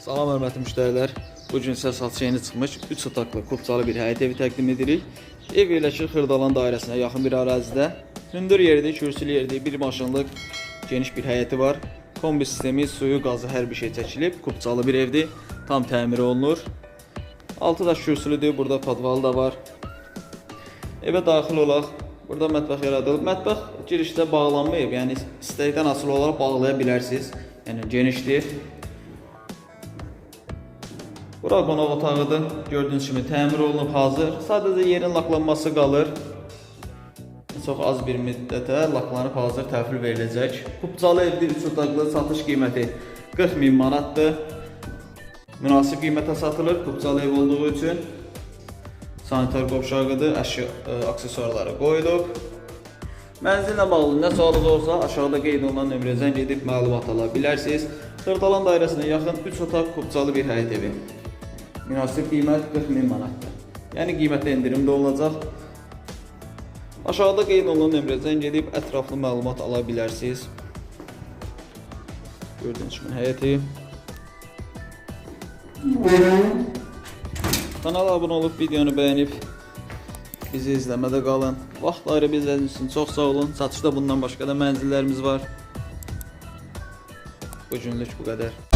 Salam hörmətli müştərilər. Bu gün sizə satışa yeni çıxmış 3 otaqlı kubçalı bir həyət evi təqdim edirik. Ev yerləşir Xırdalan dairəsinə yaxın bir ərazidə. Hündür yerdir, kürsülü yerdir, bir maşınlıq geniş bir həyəti var. Kombi sistemi, suyu, qazı hər bir şey çəkilib. Kubçalı bir evdir. Tam təmir olunur. Altı da kürsülüdür, burada podvalı da var. Evə daxil olaq. Burada mətbəx yaradılıb. Mətbəx girişdə bağlanmayıb, yəni istəkdən asılı olaraq bağlaya bilərsiniz. Yəni genişdir. Bura qonaq otağıdır. Gördüyünüz kimi təmir olunub hazır. Sadəcə yerin laklanması qalır. Çox az bir müddətə laklanıb hazır təhvil veriləcək. Kubcalı evdir, 3 otaqlı satış qiyməti 40 min manatdır. Münasib qiymətə satılır Kubcalı ev olduğu üçün. Sanitar qovşağıdır, əşya ə, aksesuarları qoyduq. Mənzillə bağlı nə sualınız olsa aşağıda qeyd olunan nömrəyə zəng edib məlumat ala bilərsiniz. Xırdalan dairəsinə yaxın 3 otaq kubcalı bir həyət evi. Münasib qiymət 40 min manatdır. Yəni qiymətdə endirim də olacaq. Aşağıda qeyd olunan nömrəyə zəng edib ətraflı məlumat ala bilərsiniz. Gördüyünüz kimi həyəti. Kanala abunə olub videonu bəyənib bizi izləmədə qalın. Vaxt ayırıb izlədiyiniz üçün çox sağ olun. Satışda bundan başqa da mənzillərimiz var. Bu günlük bu qədər.